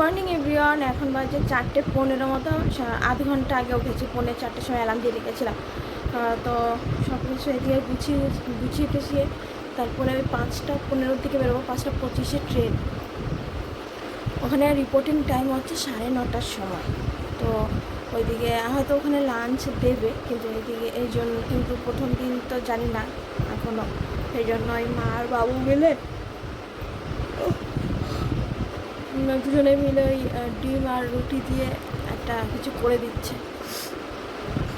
Morning everyone এখন বাজে চারটে পনেরো মতো। আধ ঘণ্টা আগে উঠেছি পনেরো চারটের সময় অ্যালার্ম দিয়ে রেখেছিলাম। তো সব কিছু এদিকে গুছিয়ে গুছিয়ে টুছিয়ে তারপরে আমি পাঁচটা পনেরোর দিকে বেরোবো, পাঁচটা পঁচিশে ট্রেন ওখানে রিপোর্টিং টাইম হচ্ছে সাড়ে নটার সময়। তো ওইদিকে হয়তো ওখানে লাঞ্চ দেবে, কিন্তু ওইদিকে এই জন্য, কিন্তু প্রথম দিন তো জানি না এখনও সেই জন্য ওই মা আর বাবু মিলে দুজনে মিলে ওই ডিম আর রুটি দিয়ে একটা কিছু করে দিচ্ছে।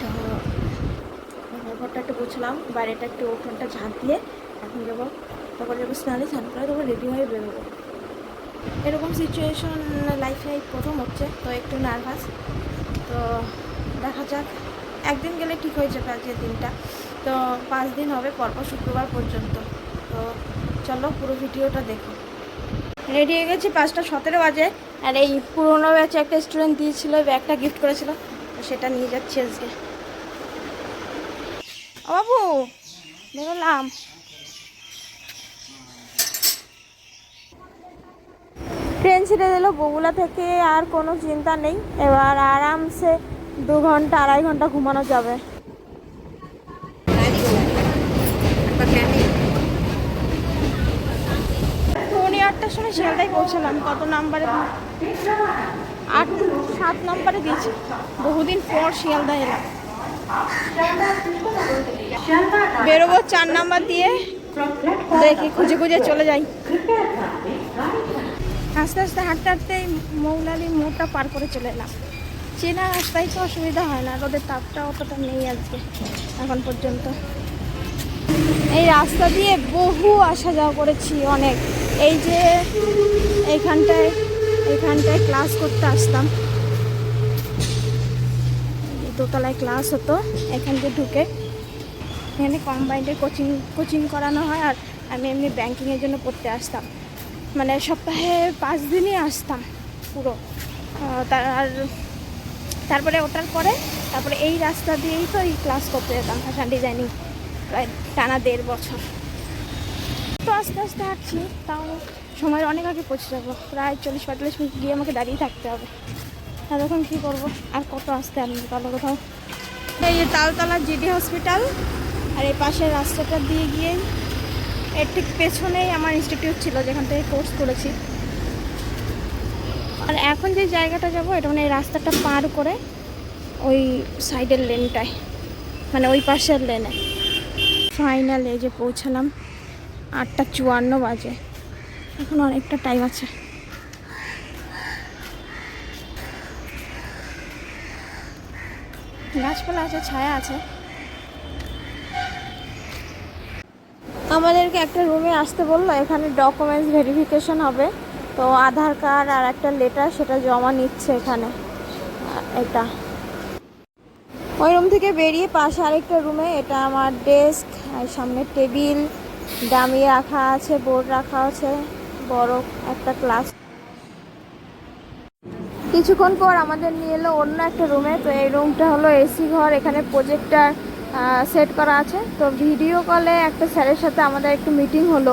তো ঘরটা একটু গুছলাম, বাইরেটা একটু ওখানটা ঝাঁট দিয়ে এখন যাব। তারপর যাব স্নানে, স্নান করে তখন রেডি হয়ে বেরোবো। এরকম সিচুয়েশন লাইফ লাইফ প্রথম হচ্ছে, তো একটু নার্ভাস তো দেখা যাক, একদিন গেলে ঠিক হয়ে যাবে আজকের দিনটা। তো পাঁচ দিন হবে, পরপর শুক্রবার পর্যন্ত। তো চলো পুরো ভিডিওটা দেখো। রেডি হয়ে গেছি, পাঁচটা সতেরো বাজে। আর এই পুরোনো ব্যাচে একটা স্টুডেন্ট দিয়েছিল, ব্যাগটা গিফট করেছিল সেটা নিয়ে যাচ্ছি আজকে। বাবু, বেরোলাম। ট্রেন ছেড়ে দিল বগুলা থেকে আর কোনো চিন্তা নেই। এবার আরামসে দু ঘণ্টা, আড়াই ঘণ্টা ঘুমানো যাবে। সময় পৌঁছালাম। কত নাম্বারে? আট, সাত নম্বরে দিয়েছি বহুদিন পর শিয়ালদা এলাম। বেরোবো চার নাম্বার দিয়ে। দেখি, খুঁজে খুঁজে চলে যাই। আস্তে আস্তে হাঁটতে হাঁটতে মৌলালি মোড়টা পার করে চলে এলাম। চেনা রাস্তায় তো অসুবিধা হয় না, রোদের তাপটা অতটা নেই আজকে, এখন পর্যন্ত। এই রাস্তা দিয়ে বহু আসা যাওয়া করেছি অনেক। এই যে এইখানটায় এইখানটায় ক্লাস করতে আসতাম। দোতলায় ক্লাস হতো, এখান দিয়ে ঢুকে। এখানে কম্বাইন্ডের কোচিং কোচিং করানো হয় আর আমি এমনি ব্যাংকিংয়ের জন্য পড়তে আসতাম। মানে সপ্তাহে পাঁচ দিনই আসতাম পুরো। তার, আর তারপরে ওটার পরে, তারপরে এই রাস্তা দিয়েই তো এই ক্লাস করতে যেতাম ফ্যাশন ডিজাইনিং প্রায় টানা দেড় বছর। তো আস্তে আস্তে হাঁটছি, তাও সময়ের অনেক আগে পৌঁছে যাব। প্রায় চল্লিশ পঁয়তাল্লিশ মিনিট গিয়ে আমাকে দাঁড়িয়ে থাকতে হবে। এখন কী করব? আর কত আসতে আমি তাহলে কোথাও। এই যে তালতলা জিডি হসপিটাল, আর এই পাশের রাস্তাটা দিয়ে গিয়েই এর ঠিক পেছনেই আমার ইনস্টিটিউট ছিল, যেখান থেকে কোর্স করেছি। আর এখন যে জায়গাটা যাব, এটা মানে এই রাস্তাটা পার করে ওই সাইডের লেনটায় মানে ওই পাশের লেনে ফাইনালে যে পৌঁছালাম। আটটা চুয়ান্ন বাজে। এখন অনেকটা টাইম আছে। গাছপালা আছে, ছায়া আছে। আমাদেরকে একটা রুমে আসতে বলল, এখানে ডকুমেন্টস ভেরিফিকেশন হবে। তো আধার কার্ড আর একটা লেটার সেটা জমা নিচ্ছে এখানে। এটা। ওই রুম থেকে বেরিয়ে পাশে আরেকটা রুমে এটা আমার ডেস্ক আর সামনে টেবিল ডামি রাখা আছে বোর্ড রাখা আছে, বড় একটা ক্লাস কিছুক্ষণ পর আমাদের নিয়ে এলো অন্য একটা রুমে তো এই রুমটা হলো এসি ঘর, এখানে প্রজেক্টার সেট করা আছে। তো ভিডিও কলে একটা স্যারের সাথে আমাদের একটু মিটিং হলো।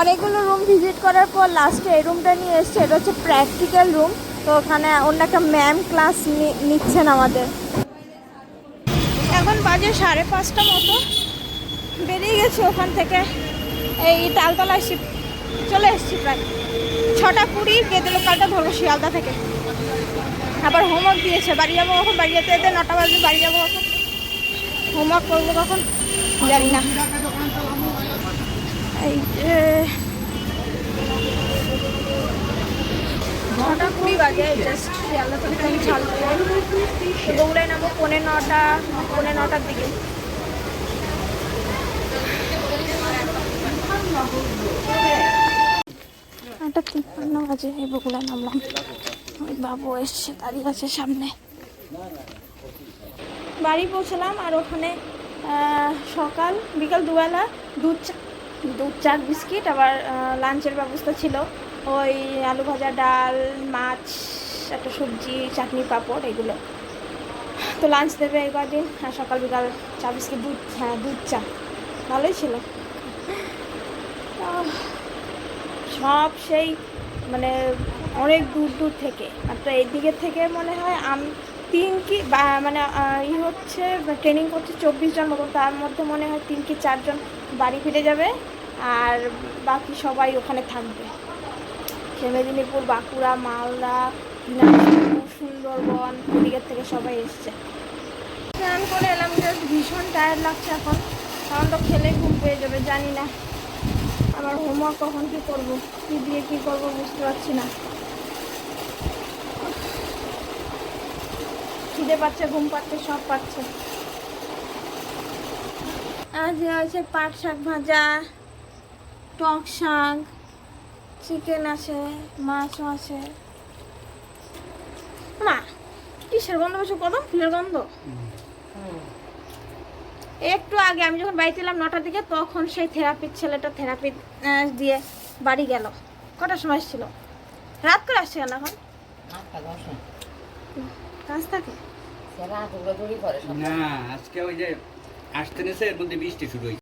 অনেকগুলো রুম ভিজিট করার পর লাস্টে এই রুমটা নিয়ে এসছে, এটা হচ্ছে প্র্যাকটিক্যাল রুম তো ওখানে অন্য একটা ম্যাম ক্লাস নিচ্ছেন আমাদের। এখন বাজে সাড়ে পাঁচটা মতো। বেরিয়ে গেছি ওখান থেকে। এই তালতলায় শিপ চলে এসেছি প্রায় ছটা কুড়ি গেদে লোকালটা ধরবো শিয়ালদা থেকে। আবার হোমওয়ার্ক দিয়েছে, বাড়ি যাব কখন? বাড়ি যেতে যেতে নটা বাজে বাড়ি যাব কখন? হোমওয়ার্ক করব কখন? জানি না। এই যে ছটা কুড়ি বাজে জাস্ট শিয়ালদা থেকে আমি ছাড়বো দৌড়ে নেব পৌনে নটা, পৌনে নটার দিকে। আটটা তিপ্পান্ন বাজে, এই বগুলায় নামলাম। ওই বাবু এসছে, দাঁড়িয়ে আছে সামনে। বাড়ি পৌঁছলাম আর ওখানে সকাল, বিকাল দুবেলা দুধ চা দুধ চা, বিস্কিট, আবার লাঞ্চের ব্যবস্থা ছিল। ওই আলু ভাজা ডাল, মাছ, একটা সবজি, চাটনি, পাঁপড়, এগুলো। তো লাঞ্চ দেবে এবার দিন আর সকাল বিকাল চা, বিস্কিট, দুধ হ্যাঁ দুধ, চা। ভালোই ছিল। সব সেই মানে অনেক দূর দূর থেকে। তো এইদিকে থেকে মনে হয় আম, তিন কি মানে ই হচ্ছে ট্রেনিং করছে চব্বিশ জন মতো। তার মধ্যে মনে হয় তিন কি চারজন বাড়ি ফিরে যাবে, আর বাকি সবাই ওখানে থাকবে। মেদিনীপুর, বাঁকুড়া, মালদা সুন্দরবন ওদিকের থেকে সবাই এসছে। স্নান করে এলাম জাস্ট ভীষণ টায়ার্ড লাগছে এখন। কারণ তো খেলে ঘুম পেয়ে যাবে, জানি না। আমার হোমওয়ার্ক কখন কি করব, কি দিয়ে কি করব বুঝতে পারছি না। খিদে পাচ্ছে, ঘুম পাচ্ছে, সব পাচ্ছে। আজ হয়েছে পাট শাক ভাজা, টক শাক। চিকেন আছে মাছও আছে। মা কিসের গন্ধ বেশি কদম ফুলের গন্ধ? একটু আগে আমি যখন বাড়িতে এলাম নটার দিকে তখন সেই থেরাপির ছেলেটা থেরাপি দিয়ে বাড়ি গেল। কটার সময় ছিল রাত করে আসছে কেন এখন? কাজ থাকে? সে করে না আজকে ওই যে আসতে নেছে এর মধ্যে বৃষ্টি শুরু হয়েছে।